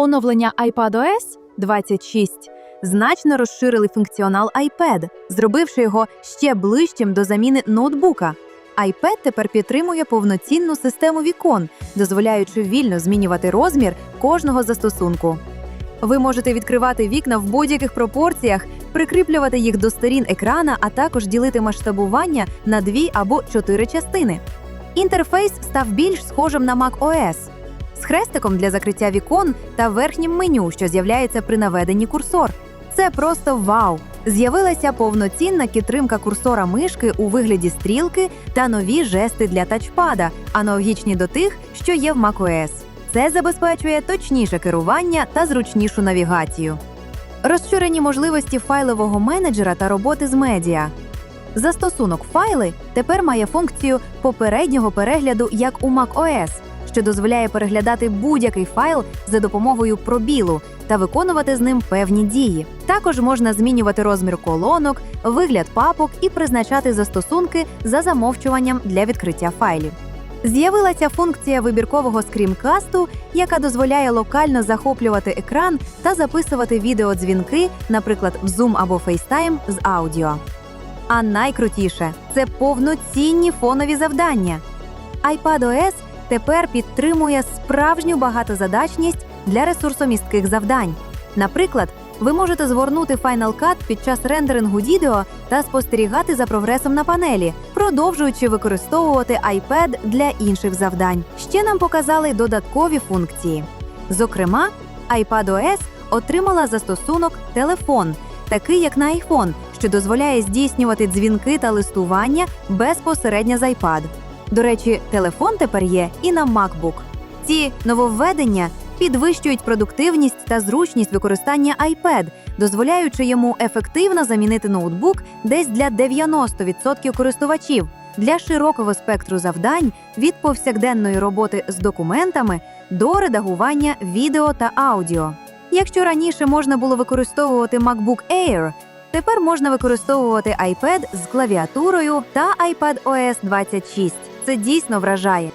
Оновлення iPadOS 26 значно розширили функціонал iPad, зробивши його ще ближчим до заміни ноутбука. iPad тепер підтримує повноцінну систему вікон, дозволяючи вільно змінювати розмір кожного застосунку. Ви можете відкривати вікна в будь-яких пропорціях, прикріплювати їх до сторін екрана, а також ділити масштабування на дві або чотири частини. Інтерфейс став більш схожим на macOS, з хрестиком для закриття вікон та верхнім меню, що з'являється при наведенні курсор. Це просто вау! З'явилася повноцінна підтримка курсора мишки у вигляді стрілки та нові жести для тачпада, аналогічні до тих, що є в macOS. Це забезпечує точніше керування та зручнішу навігацію. Розширені можливості файлового менеджера та роботи з медіа. Застосунок файли тепер має функцію попереднього перегляду, як у macOS, що дозволяє переглядати будь-який файл за допомогою пробілу та виконувати з ним певні дії. Також можна змінювати розмір колонок, вигляд папок і призначати застосунки за замовчуванням для відкриття файлів. З'явилася функція вибіркового скрімкасту, яка дозволяє локально захоплювати екран та записувати відеодзвінки, наприклад, в Zoom або FaceTime з аудіо. А найкрутіше це повноцінні фонові завдання. iPadOS тепер підтримує справжню багатозадачність для ресурсомістких завдань. Наприклад, ви можете згорнути Final Cut під час рендерингу відео та спостерігати за прогресом на панелі, продовжуючи використовувати iPad для інших завдань. Ще нам показали додаткові функції. Зокрема, iPadOS отримала застосунок телефон, такий як на iPhone, що дозволяє здійснювати дзвінки та листування безпосередньо з iPad. До речі, телефон тепер є і на MacBook. Ці нововведення підвищують продуктивність та зручність використання iPad, дозволяючи йому ефективно замінити ноутбук десь для 90% користувачів для широкого спектру завдань від повсякденної роботи з документами до редагування відео та аудіо. Якщо раніше можна було використовувати MacBook Air, тепер можна використовувати iPad з клавіатурою та iPadOS 26. Це дійсно вражає.